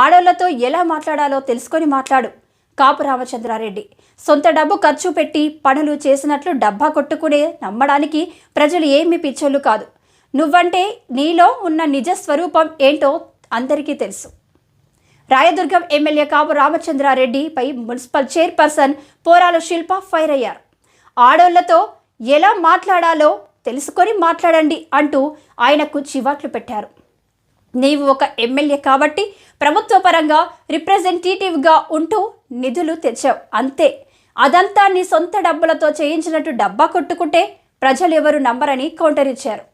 ఆడోళ్ళతో ఎలా మాట్లాడాలో తెలుసుకొని మాట్లాడు. కాపు రామచంద్రారెడ్డి సొంత డబ్బు ఖర్చు పెట్టి పనులు చేసినట్లు డబ్బా కొట్టుకునే నమ్మడానికి ప్రజలు ఏమీ పిచ్చోళ్ళు కాదు. నువ్వంటే నీలో ఉన్న నిజ స్వరూపం ఏంటో అందరికీ తెలుసు. Rayadurgam MLA Kapu రామచంద్రారెడ్డిపై municipal chairperson Porala Shilpa fire అయ్యారు. ఆడోళ్ళతో ఎలా మాట్లాడాలో తెలుసుకొని మాట్లాడండి అంటూ ఆయనకు చివాట్లు పెట్టారు. నీవు ఒక ఎమ్మెల్యే కాబట్టి ప్రభుత్వ పరంగా రిప్రజెంటేటివ్గా ఉంటూ నిధులు తెచ్చావు. అంతే. అదంతా నీ సొంత డబ్బులతో చేయించినట్టు డబ్బా కొట్టుకుంటే ప్రజలు ఎవరు నమ్మరని కౌంటర్ ఇచ్చారు.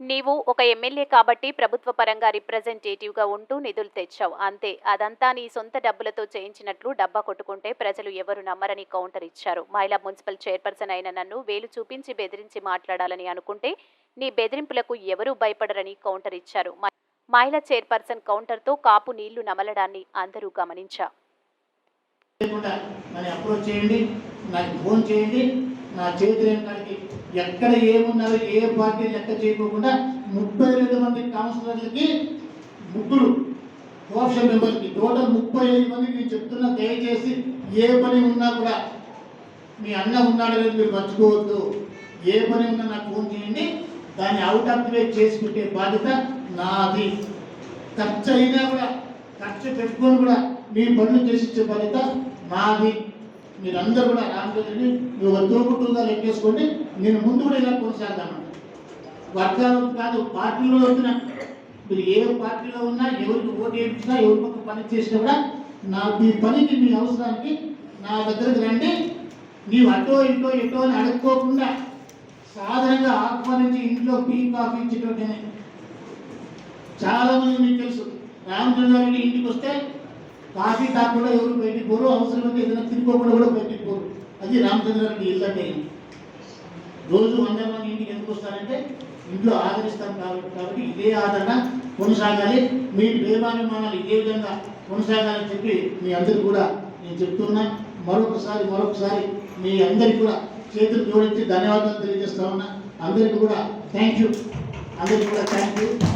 నీవు ఒక ఎమ్మెల్యే కాబట్టి ప్రభుత్వ పరంగా రిప్రజెంటేటివ్గా ఉంటూ నిధులు తెచ్చావు. అంతే. అదంతా నీ సొంత డబ్బులతో చేయించినట్లు డబ్బా కొట్టుకుంటే ప్రజలు ఎవరు నమ్మరని కౌంటర్ ఇచ్చారు. మహిళా మున్సిపల్ చైర్పర్సన్ అయిన నన్ను వేలు చూపించి బెదిరించి మాట్లాడాలని అనుకుంటే నీ బెదిరింపులకు ఎవరూ భయపడరని కౌంటర్ ఇచ్చారు. మహిళా చైర్పర్సన్ కౌంటర్తో కాపు నీళ్ళు నమలడాన్ని అందరూ గమనించారు లేకుండా నన్ను అప్రోచ్ చేయండి నాకు ఫోన్ చేయండి. నా చేతి కాడికి ఎక్కడ ఏమున్నారో ఏ పార్టీ లెక్క చేయకోకుండా ముప్పై రెండు మంది కౌన్సిలర్లకి ముగ్గురు కోఆప్షన్ మెంబర్కి టోటల్ ముప్పై ఐదు మందికి నేను చెప్తున్నా దయచేసి ఏ పని ఉన్నా కూడా మీ అన్న ఉన్నాడు లేదు మీరు మర్చిపోవద్దు. ఏ పని ఉన్నా నాకు ఫోన్ చేయండి. దాన్ని అవుట్ ఆఫ్ వే చేసి పెట్టే బాధ్యత నాది. ఖర్చు అయినా కూడా ఖర్చు పెట్టుకొని కూడా మీ పనులు చేసి ఇచ్చే బాధ్యత నాది. మీరందరూ కూడా రామచంద్రుడిని నువ్వు ఒక తోపుట్టుగా లెక్కేసుకోండి నేను ముందు కూడా ఇలా కొనసాగుతాను. వర్గాలు కాదు పార్టీలో వచ్చిన మీరు ఏ పార్టీలో ఉన్నా ఎవరికి ఓటు వేయించినా ఎవరికి పక్క పని చేసినా కూడా నా మీ పనికి మీ అవసరానికి నా దగ్గరకు రండి. నీవు అటో ఇటో ఇటో అని అడుక్కోకుండా సాధారణంగా ఆహ్వానించి ఇంట్లో టీ కాఫీ ఇచ్చేటువంటి చాలా మంది మీకు తెలుసు. రామచంద్రారెడ్డి ఇంటికి వస్తే కాఫీ కాకుండా ఎవరు బయటికి పోరు అవసరమైతే ఏదైనా తినుకోకుండా కూడా బయటికి అది రామచంద్రారెడ్డి ఇల్లు రోజు వంద మంది ఇంటికి ఎందుకు వస్తారంటే ఇంట్లో ఆదరిస్తాం కాబట్టి కాబట్టి ఇదే ఆదరణ కొనసాగాలి. మీ ప్రేమాభిమానాలు ఇదే విధంగా కొనసాగాలని చెప్పి మీ అందరికి కూడా నేను చెప్తున్నా. మరొకసారి మరొకసారి మీ అందరికి కూడా చేతులు జోడించి ధన్యవాదాలు తెలియజేస్తా ఉన్నా. అందరికీ కూడా థ్యాంక్ యూ అందరికీ కూడా థ్యాంక్ యూ